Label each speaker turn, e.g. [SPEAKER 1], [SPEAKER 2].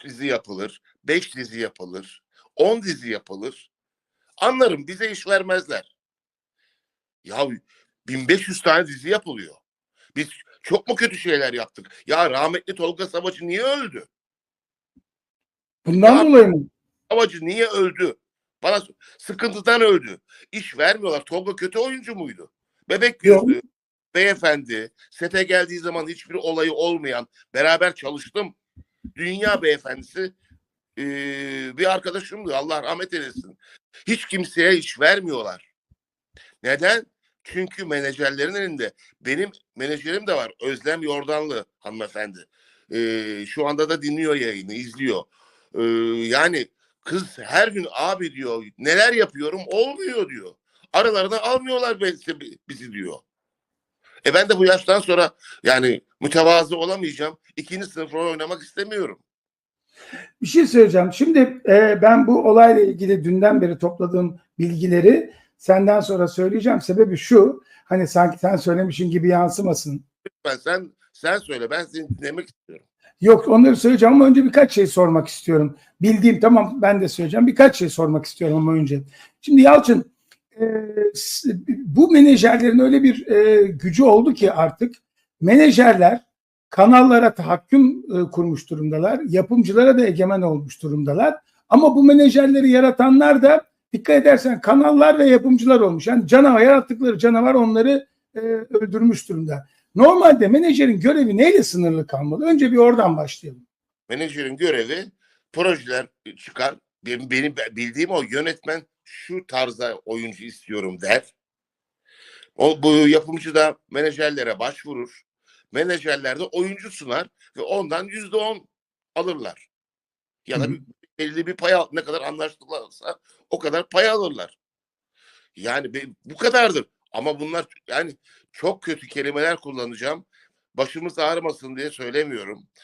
[SPEAKER 1] 3 dizi yapılır, 5 dizi yapılır, 10 dizi yapılır. Anlarım bize iş vermezler. Ya 1500 tane dizi yapılıyor. Biz çok mu kötü şeyler yaptık? Ya rahmetli Tolga Savaşçı niye öldü?
[SPEAKER 2] Bundan dolayı mı?
[SPEAKER 1] Savaşçı niye öldü? Bana sıkıntıdan öldü. İş vermiyorlar. Tolga kötü oyuncu muydu? Bebek yüzlü, beyefendi, sete geldiği zaman hiçbir olayı olmayan, beraber çalıştım. Dünya beyefendisi eee, bir arkadaşımdı. Allah rahmet eylesin. Hiç kimseye iş vermiyorlar. Neden? Çünkü menajerlerin elinde. Benim menajerim de var. Özlem Yordanlı hanımefendi. Eee, şu anda da dinliyor yayını, izliyor. Eee, yani kız her gün abi diyor neler yapıyorum olmuyor diyor. Aralarına almıyorlar bizi, bizi diyor. E ben de bu yaştan sonra yani mütevazı olamayacağım. İkinci sınıf rol oynamak istemiyorum.
[SPEAKER 2] Bir şey söyleyeceğim. Şimdi e, ben bu olayla ilgili dünden beri topladığım bilgileri senden sonra söyleyeceğim. Sebebi şu. Hani sanki sen söylemişin gibi yansımasın.
[SPEAKER 1] Lütfen sen sen söyle ben seni dinlemek istiyorum.
[SPEAKER 2] Yok onları söyleyeceğim ama önce birkaç şey sormak istiyorum. Bildiğim tamam ben de söyleyeceğim. Birkaç şey sormak istiyorum ama önce. Şimdi Yalçın bu menajerlerin öyle bir e, gücü oldu ki artık menajerler kanallara tahakküm e, kurmuş durumdalar. Yapımcılara da egemen olmuş durumdalar. Ama bu menajerleri yaratanlar da dikkat edersen kanallar ve yapımcılar olmuş. Yani canavar yarattıkları canavar onları e, öldürmüş durumda. Normalde menajerin görevi neyle sınırlı kalmalı? Önce bir oradan başlayalım.
[SPEAKER 1] Menajerin görevi projeler çıkar. Benim, benim bildiğim o yönetmen şu tarzda oyuncu istiyorum der. O, bu yapımcı da menajerlere başvurur. Menajerler de oyuncu sunar ve ondan yüzde on alırlar. Ya da
[SPEAKER 2] Hı
[SPEAKER 1] belli bir pay ne kadar anlaştılarsa o kadar pay alırlar. Yani bu kadardır. Ama bunlar yani çok kötü kelimeler kullanacağım. Başımız ağrımasın diye söylemiyorum.